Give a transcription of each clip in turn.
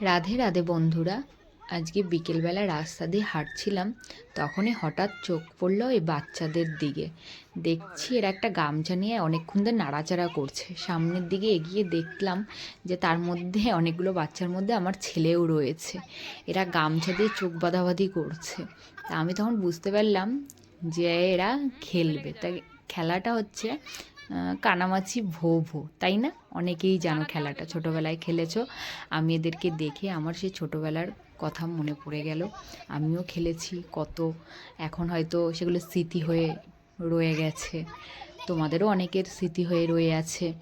রাধে রাধে বন্ধুরা, আজকে বিকেলবেলা রাস্তা দিয়ে হাঁটছিলাম, তখনই হঠাৎ চোখ পড়ল এই বাচ্চাদের দিকে। দেখছি এরা একটা গামছা নিয়ে অনেকক্ষণ ধরে নাড়াচাড়া করছে। সামনের দিকে এগিয়ে দেখলাম যে তার মধ্যে অনেকগুলো বাচ্চার মধ্যে আমার ছেলেও রয়েছে। এরা গামছা দিয়ে চোখ বাঁধাবাঁধি করছে। তা আমি তখন বুঝতে পারলাম যে এরা খেলবে। তাই খেলাটা হচ্ছে কানামাছি ভো ভো তাই না? অনেকেই জানো খেলাটা, ছোটোবেলায় খেলেছো। আমি এদেরকে দেখে আমার সেই ছোটোবেলার কথা মনে পড়ে গেল। আমিও খেলেছি কত, এখন হয়তো সেগুলো স্মৃতি হয়ে রয়ে গেছে। তোমাদেরও অনেকের স্মৃতি হয়ে রয়ে আছে।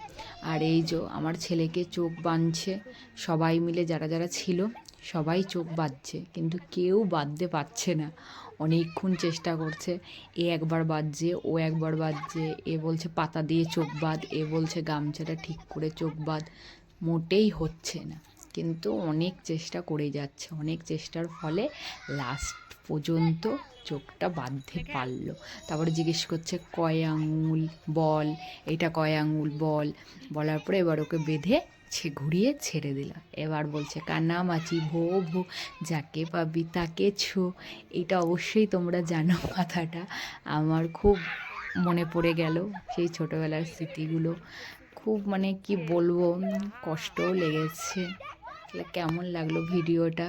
আর এই যে আমার ছেলেকে চোখ বাঁধছে, সবাই মিলে যারা যারা ছিল, সবাই চোখ বাঁধছে। কিন্তু কেউ বাঁধতে পারছে না। অনেকক্ষণ চেষ্টা করছে, এ একবার বাজছে ও একবার বাজছে এ বলছে পাতা দিয়ে চোখ বাঁধ, এ বলছে গামছাটা ঠিক করে চোখ বাঁধ। মোটেই হচ্ছে না। কিন্তু অনেক চেষ্টা করে যাচ্ছে, অনেক চেষ্টার ফলে লাস্ট পর্যন্ত চোখটা বাঁধতে পারল। তারপরে জিজ্ঞেস করছে, কয় আঙুল? বল। এটা কয় আঙুল? বল। বলার পরে এবার ওকে বেঁধে ছে, ঘুরিয়ে ছেড়ে দিল। এবার বলছে কান্নামাছি ভো ভো, যাকে পাবি তাকে ছো। এটা অবশ্যই তোমরা জানো কথাটা। আমার খুব মনে পড়ে গেল সেই ছোটোবেলার স্মৃতিগুলো। খুব মানে কি বলব, কষ্টও লেগেছে। কেমন লাগল ভিডিওটা?